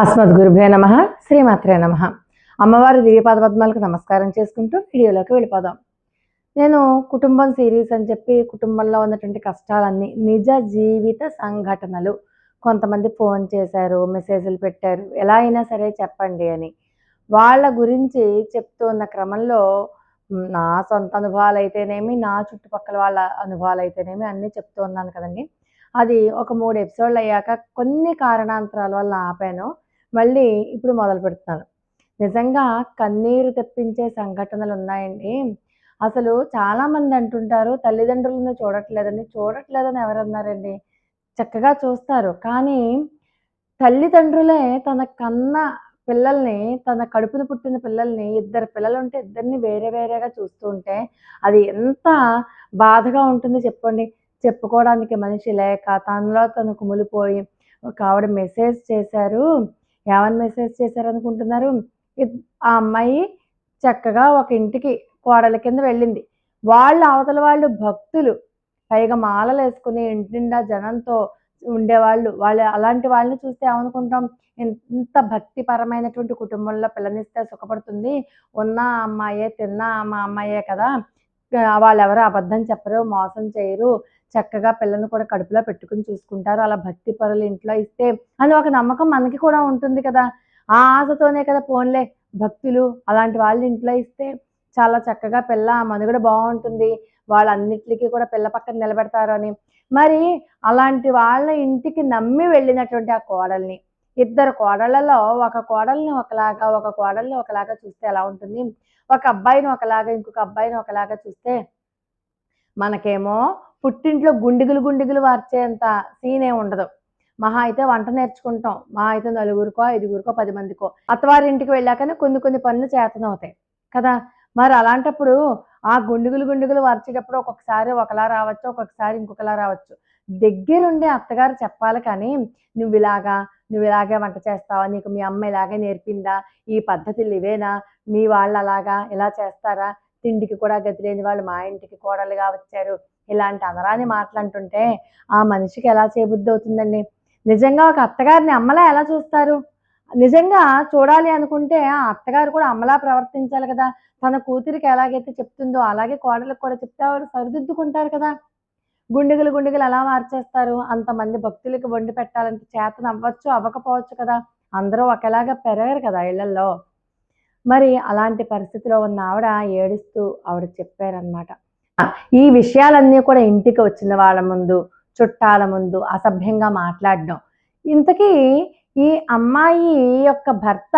అస్మద్ గురుభే నమ శ్రీమాత్రే నమ. అమ్మవారి దివ్యపాద పద్మాలకు నమస్కారం చేసుకుంటూ వీడియోలోకి వెళ్ళిపోదాం. నేను కుటుంబం సిరీస్ అని చెప్పి కుటుంబంలో ఉన్నటువంటి కష్టాలన్నీ నిజ జీవిత సంఘటనలు. కొంతమంది ఫోన్ చేశారు మెసేజ్లు పెట్టారు ఎలా అయినా సరే చెప్పండి అని. వాళ్ళ గురించి చెప్తూ ఉన్న క్రమంలో నా సొంత అనుభవాలు అయితేనేమి నా చుట్టుపక్కల వాళ్ళ అనుభవాలు అయితేనేమి అన్నీ చెప్తూ ఉన్నాను కదండి. అది ఒక మూడు ఎపిసోడ్లు అయ్యాక కొన్ని కారణాంతరాల వల్ల ఆపాను. మళ్ళీ ఇప్పుడు మొదలు పెడుతున్నాను. నిజంగా కన్నీరు తెప్పించే సంఘటనలు ఉన్నాయండి. అసలు చాలామంది అంటుంటారు తల్లిదండ్రులను చూడట్లేదని. చూడట్లేదని ఎవరన్నారండి? చక్కగా చూస్తారు. కానీ తల్లిదండ్రులే తన కన్న పిల్లల్ని తన కడుపున పుట్టిన పిల్లల్ని ఇద్దరు పిల్లలు ఉంటే ఇద్దరిని వేరే వేరేగా చూస్తూ ఉంటే అది ఎంత బాధగా ఉంటుందో చెప్పండి. చెప్పుకోవడానికి మనిషి లేక తనలో తను కుమిలిపోయి ఒక ఆవిడ మెసేజ్ చేశారు. ఏమని మెసేజ్ చేశారనుకుంటున్నారు? ఆ అమ్మాయి చక్కగా ఒక ఇంటికి కోడల కింద వెళ్ళింది. వాళ్ళ అవతల వాళ్ళు భక్తులు. పైగా మాలలు వేసుకుని ఇంటి నిండా జనంతో ఉండేవాళ్ళు. వాళ్ళు అలాంటి వాళ్ళని చూస్తే ఏమనుకుంటాం? ఇంత భక్తిపరమైనటువంటి కుటుంబంలో పిల్లనిస్తే సుఖపడుతుంది. ఉన్న అమ్మాయే తిన్న మా అమ్మాయే కదా. వాళ్ళు ఎవరు అబద్ధం చెప్పరు మోసం చేయరు. చక్కగా పిల్లని కూడా కడుపులో పెట్టుకుని చూసుకుంటారు. అలా భక్తి పరులు ఇంట్లో ఇస్తే అని ఒక నమ్మకం మనకి కూడా ఉంటుంది కదా. ఆ ఆశతోనే కదా పోన్లే భక్తులు అలాంటి వాళ్ళు ఇంట్లో ఇస్తే చాలా చక్కగా పిల్ల మనుగడ బాగుంటుంది. వాళ్ళన్నిటికీ కూడా పిల్ల పక్కన నిలబెడతారు అని మరి అలాంటి వాళ్ళ ఇంటికి నమ్మి వెళ్ళినటువంటి ఆ కోడల్ని ఇద్దరు కోడళ్ళలో ఒక కోడల్ని ఒకలాగా ఒక కోడల్ని ఒకలాగా చూస్తే ఎలా ఉంటుంది? ఒక అబ్బాయిని ఒకలాగా ఇంకొక అబ్బాయిని ఒకలాగా చూస్తే మనకేమో పుట్టింట్లో గుండిగులు గుండిగులు వార్చేంత సీనే ఉండదు. మహా అయితే వంట నేర్చుకుంటాం. మా అయితే నలుగురికో ఐదుగురికో పది మందికో. అత్తవారింటికి వెళ్ళాకనే కొన్ని కొన్ని పనులు చేతనవుతాయి. కదా? మరి అలాంటప్పుడు ఆ గుండుగులు గుండుగులు వార్చేటప్పుడు ఒక్కొక్కసారి ఒకలా రావచ్చు ఒక్కొక్కసారి ఇంకొకలా రావచ్చు. దగ్గరుండి అత్తగారు చెప్పాలి కానీ నువ్వు ఇలాగా నువ్వు ఇలాగే వంట చేస్తావా? నీకు మీ అమ్మ ఇలాగే నేర్పిందా? ఈ పద్ధతులు ఇవేనా? మీ వాళ్ళు అలాగా ఇలా చేస్తారా? తిండికి కూడా గతి లేని వాళ్ళు మా ఇంటికి కోడలుగా వచ్చారు. ఇలాంటి అనరాని మాట్లాడుతుంటే ఆ మనిషికి ఎలా చేయబుద్ధి అవుతుందండి? నిజంగా ఒక అత్తగారిని అమ్మలా ఎలా చూస్తారు? నిజంగా చూడాలి అనుకుంటే ఆ అత్తగారు కూడా అమ్మలా ప్రవర్తించాలి కదా? తన కూతురికి ఎలాగైతే చెప్తుందో అలాగే కోడలకు కూడా చెప్తే వారు సరిదిద్దుకుంటారు కదా? గుండెగలు గుండెగలు ఎలా మార్చేస్తారు? అంతమంది భక్తులకి వండి పెట్టాలంటే చేతన అవ్వచ్చు అవ్వకపోవచ్చు కదా? అందరూ ఒకేలాగా పెరగరు కదా ఇళ్ళలో మరి అలాంటి పరిస్థితిలో ఉన్న ఆవిడ ఏడుస్తూ ఆవిడ చెప్పారనమాట ఈ విషయాలన్నీ కూడా ఇంటికి వచ్చిన వాళ్ళ ముందు చుట్టాల ముందు అసభ్యంగా మాట్లాడడం. ఇంతకీ ఈ అమ్మాయి యొక్క భర్త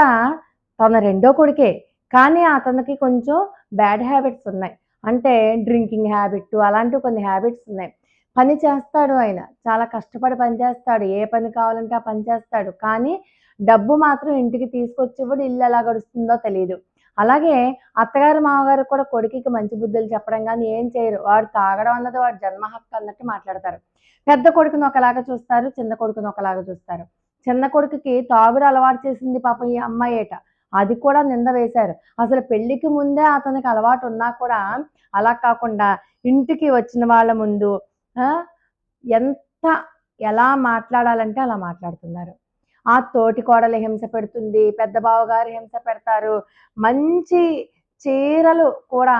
తన రెండో కొడుకే కానీ అతనికి కొంచెం బ్యాడ్ హ్యాబిట్స్ ఉన్నాయి. అంటే డ్రింకింగ్ హ్యాబిట్ అలాంటివి కొన్ని హ్యాబిట్స్ ఉన్నాయి. పని చేస్తాడు ఆయన చాలా కష్టపడి పని చేస్తాడు ఏ పని కావాలంటే ఆ పని చేస్తాడు. కానీ డబ్బు మాత్రం ఇంటికి తీసుకొచ్చి ఇల్లు ఎలా గడుస్తుందో తెలియదు అలాగే అత్తగారు మామగారు కూడా కొడుకుకి మంచి బుద్ధులు చెప్పడం కానీ ఏం చేయరు. వాడు తాగడం అన్నది వాడు జన్మ హక్కు అన్నట్టు మాట్లాడతారు. పెద్ద కొడుకుని ఒకలాగా చూస్తారు చిన్న కొడుకుని ఒకలాగా చూస్తారు. చిన్న కొడుకుకి తాగుడు అలవాటు చేసింది పాపం ఈ అమ్మాయేట అది కూడా నింద వేశారు. అసలు పెళ్ళికి ముందే అతనికి అలవాటు ఉన్నా కూడా అలా కాకుండా ఇంటికి వచ్చిన వాళ్ళ ముందు ఎంత ఎలా మాట్లాడాలంటే అలా మాట్లాడుతున్నారు. ఆ తోటి కోడలు హింస పెడుతుంది పెద్ద బావగారు హింస పెడతారు మంచి చీరలు కూడా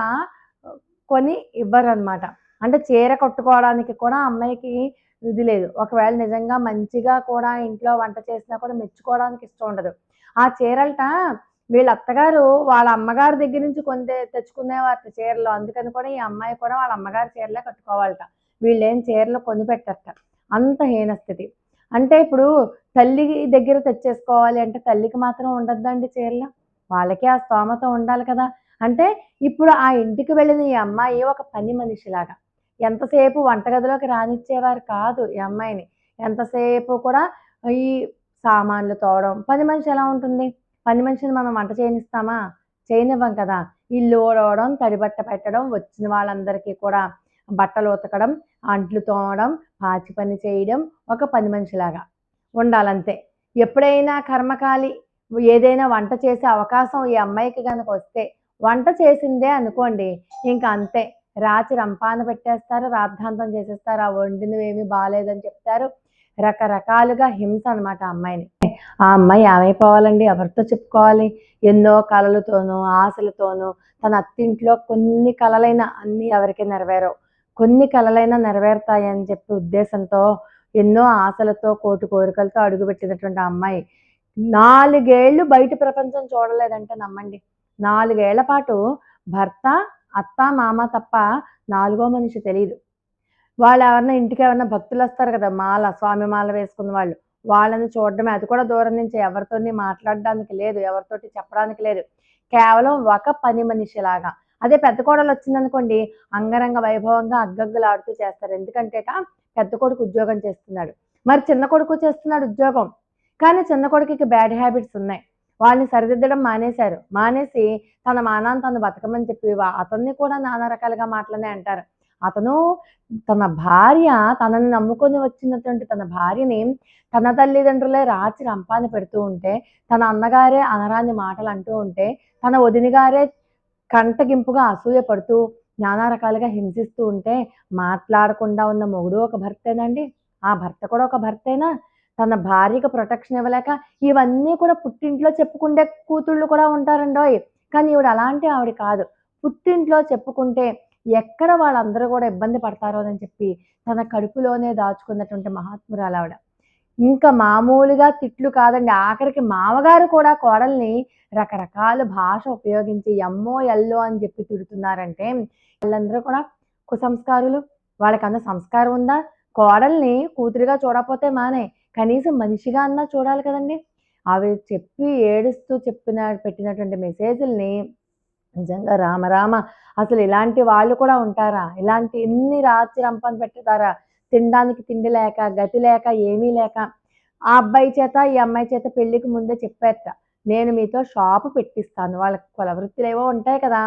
కొని ఇవ్వరనమాట అంటే చీర కట్టుకోవడానికి కూడా అమ్మాయికి ఇది లేదు. ఒకవేళ నిజంగా మంచిగా కూడా ఇంట్లో వంట చేసినా కూడా మెచ్చుకోవడానికి ఇష్టం ఉండదు. ఆ చీరలట వీళ్ళ అత్తగారు వాళ్ళ అమ్మగారి దగ్గర నుంచి కొని తెచ్చుకునేవారు చీరలు. అందుకని కూడా ఈ అమ్మాయి కూడా వాళ్ళ అమ్మగారి చీరలే కట్టుకోవాలట. వీళ్ళేం చీరలు కొని పెట్టట అంత హీనస్థితి. అంటే ఇప్పుడు తల్లి దగ్గర తెచ్చేసుకోవాలి అంటే తల్లికి మాత్రం ఉండద్దండి చీరలు. వాళ్ళకి ఆ స్తోమత ఉండాలి కదా. అంటే ఇప్పుడు ఆ ఇంటికి వెళ్ళిన ఈ అమ్మాయి ఒక పని మనిషిలాగా. ఎంతసేపు వంటగదిలోకి రానిచ్చేవారు కాదు ఈ అమ్మాయిని. ఎంతసేపు కూడా ఈ సామాన్లు తోవడం. పని మనిషి ఎలా ఉంటుంది? పని మనిషిని మనం వంట చేయనిస్తామా? చేయనివ్వం కదా. ఇల్లు ఓడవడం తడిబట్ట పెట్టడం వచ్చిన వాళ్ళందరికీ కూడా బట్టలు ఉతకడం అంట్లు తోమడం పాచి పని చేయడం ఒక పని మనిషిలాగా ఉండాలంతే. ఎప్పుడైనా కర్మకాలి ఏదైనా వంట చేసే అవకాశం ఈ అమ్మాయికి కనుక వస్తే వంట చేసిందే అనుకోండి ఇంకా అంతే. రాచి రంపాన పెట్టేస్తారు రాద్ధాంతం చేసేస్తారు ఆ వండినవి ఏమీ బాగాలేదని చెప్తారు. రకరకాలుగా హింస అనమాట అమ్మాయిని. ఆ అమ్మాయి ఏమైపోవాలండి? ఎవరితో చెప్పుకోవాలి? ఎన్నో కళలతోనూ ఆశలతోనూ తన అత్తింట్లో కొన్ని కలలైన అన్ని ఎవరికి నెరవేరవు. కొన్ని కలలైనా నెరవేరుతాయని చెప్పి ఉద్దేశంతో ఎన్నో ఆశలతో కోటి కోరికలతో అడుగుపెట్టినటువంటి అమ్మాయి. నాలుగేళ్ళు బయట ప్రపంచం చూడలేదంటే నమ్మండి. నాలుగేళ్ళ పాటు భర్త అత్త మామ తప్ప నాలుగో మనిషి తెలియదు వాళ్ళు ఎవరన్నా ఇంటికి ఎవరన్నా భక్తులు వస్తారు కదా మాల స్వామి మాల వేసుకున్న వాళ్ళు. వాళ్ళని చూడడమే అది కూడా దూరం నుంచి ఎవరితోని మాట్లాడడానికి లేదు ఎవరితోటి చెప్పడానికి లేదు. కేవలం ఒక పని మనిషిలాగా. అదే పెద్ద కోడలు వచ్చిందనుకోండి అంగరంగ వైభవంగా అగ్గగ్గులాడుతూ చేస్తారు. ఎందుకంటేట పెద్ద కొడుకు ఉద్యోగం చేస్తున్నాడు. మరి చిన్న కొడుకు చేస్తున్నాడు ఉద్యోగం. కానీ చిన్న కొడుకుకి బ్యాడ్ హ్యాబిట్స్ ఉన్నాయి. వాళ్ళని సరిదిద్దడం మానేశారు. మానేసి తన మానాన్ని తను బతకమని చెప్పి వా- అతన్ని కూడా నానా రకాలుగా మాటలనే అంటారు. అతను తన భార్య తనని నమ్ముకొని వచ్చినటువంటి తన భార్యని తన తల్లిదండ్రులే రాచి రంపాన్ని పెడుతూ ఉంటే తన అన్నగారే అనరాని మాటలు అంటూ ఉంటే తన వదిన గారే కంటగింపుగా అసూయ పడుతూ నానా రకాలుగా హింసిస్తూ ఉంటే మాట్లాడకుండా ఉన్న మొగుడు ఒక భర్తేనండి. ఆ భర్త కూడా ఒక భర్తేనా? తన భార్యకు ప్రొటెక్షన్ ఇవ్వలేక ఇవన్నీ కూడా పుట్టింట్లో చెప్పుకుంటే కూతుళ్ళు కూడా ఉంటారండోయ్. కానీ ఈవిడ అలాంటి ఆవిడ కాదు. పుట్టింట్లో చెప్పుకుంటే ఎక్కడ వాళ్ళందరూ కూడా ఇబ్బంది పడతారో అని చెప్పి తన కడుపులోనే దాచుకున్నటువంటి మహాత్మురాలు ఆవిడ ఇంకా మామూలుగా తిట్లు కాదండి. ఆఖరికి మామగారు కూడా కోడల్ని రకరకాల భాష ఉపయోగించి ఎమ్మో ఎల్లో అని చెప్పి తిడుతున్నారంటే వాళ్ళందరూ కూడా కుసంస్కారులు వాళ్ళకన్నా సంస్కారం ఉందా? కోడల్ని కూతురిగా చూడకపోతే మానే. కనీసం మనిషిగా అన్నా చూడాలి కదండి. అవి చెప్పి ఏడుస్తూ చెప్పిన పెట్టినటువంటి మెసేజ్ల్ని నిజంగా రామరామ అసలు ఇలాంటి వాళ్ళు కూడా ఉంటారా? ఇలాంటి ఎన్ని రాత్రి రంపని పెట్టుతారా? తినడానికి తిండి లేక గతి లేక ఏమీ లేక ఆ అబ్బాయి చేత ఈ అమ్మాయి చేత పెళ్ళికి ముందే చెప్పేట నేను మీతో షాపు పెట్టిస్తాను. వాళ్ళకి కుల వృత్తులు ఏవో ఉంటాయి కదా.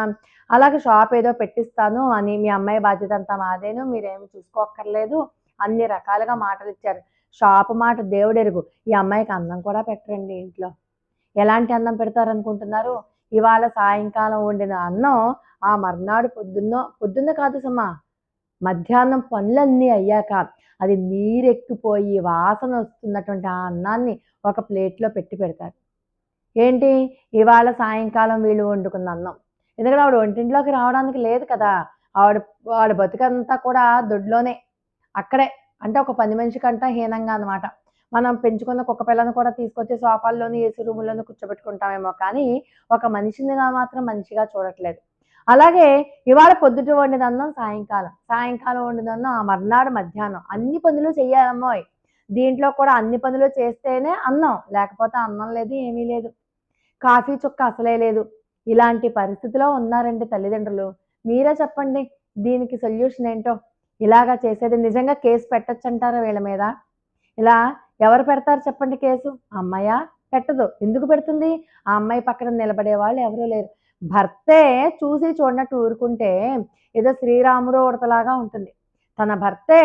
అలాగే షాప్ ఏదో పెట్టిస్తాను అని మీ అమ్మాయి బాధ్యత అంతా మాదేను. మీరేమి చూసుకోక్కర్లేదు. అన్ని రకాలుగా మాటలు ఇచ్చారు. షాపు మాట దేవుడెరుగు ఈ అమ్మాయికి అన్నం కూడా పెట్టరండి ఇంట్లో. ఎలాంటి అన్నం పెడతారనుకుంటున్నారు? ఇవాళ సాయంకాలం వండిన అన్నం ఆ మర్నాడు పొద్దున్నో పొద్దున్న కాదు సుమా మధ్యాహ్నం పనులన్నీ అయ్యాక అది నీరెక్కిపోయి వాసన వస్తున్నటువంటి ఆ అన్నాన్ని ఒక ప్లేట్లో పెట్టి పెడతారు. ఏంటి? ఇవాళ సాయంకాలం వీళ్ళు వండుకున్న అన్నం. ఎందుకంటే ఆవిడ వంటింట్లోకి రావడానికి లేదు కదా. ఆవిడ ఆవిడ బతుకంతా కూడా దొడ్లోనే. అక్కడే. అంటే ఒక పని మనిషి కంటా హీనంగా అనమాట మనం పెంచుకున్న కుక్క పిల్లను కూడా తీసుకొచ్చి సోఫాల్లోని ఏసీ రూముల్లోనూ కూర్చోబెట్టుకుంటామేమో కానీ ఒక మనిషిని మాత్రం మనిషిగా చూడట్లేదు. అలాగే ఇవాళ పొద్దుట వండిన అన్నం సాయంకాలం. సాయంకాలం వండిన అన్నం ఆ మర్నాడు మధ్యాహ్నం. అన్ని పనులు చెయ్యాలమ్మాయి. దీంట్లో కూడా అన్ని పనులు చేస్తేనే అన్నం. లేకపోతే అన్నం లేదు ఏమీ లేదు. కాఫీ చుక్క అసలే లేదు. ఇలాంటి పరిస్థితిలో ఉన్నారండి తల్లిదండ్రులు. మీరే చెప్పండి దీనికి సొల్యూషన్ ఏంటో? ఇలాగా చేసేది నిజంగా కేసు పెట్టచ్చంటారా వీళ్ళ మీద? ఇలా ఎవరు పెడతారు చెప్పండి కేసు? అమ్మాయ? పెట్టదు. ఎందుకు పెడుతుంది? ఆ అమ్మాయి పక్కన నిలబడే వాళ్ళు ఎవరూ లేరు. భర్తే చూసి చూడనట్టు ఊరుకుంటే ఏదో శ్రీరాముడు ఉడతలాగా ఉంటుంది. తన భర్తే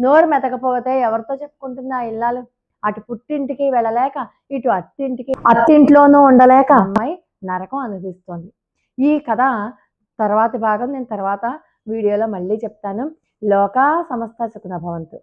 నోరు మెతకపోతే ఎవరితో చెప్పుకుంటుంది ఆ ఇల్లాలు? అటు పుట్టింటికి వెళ్ళలేక ఇటు అత్తింటికి అత్తింట్లోనూ ఉండలేక అమ్మాయి నరకం అనిపిస్తోంది ఈ కథ తర్వాతి భాగం నేను తర్వాత వీడియోలో మళ్ళీ చెప్తాను. లోకా సమస్త సుఖన భవంతు.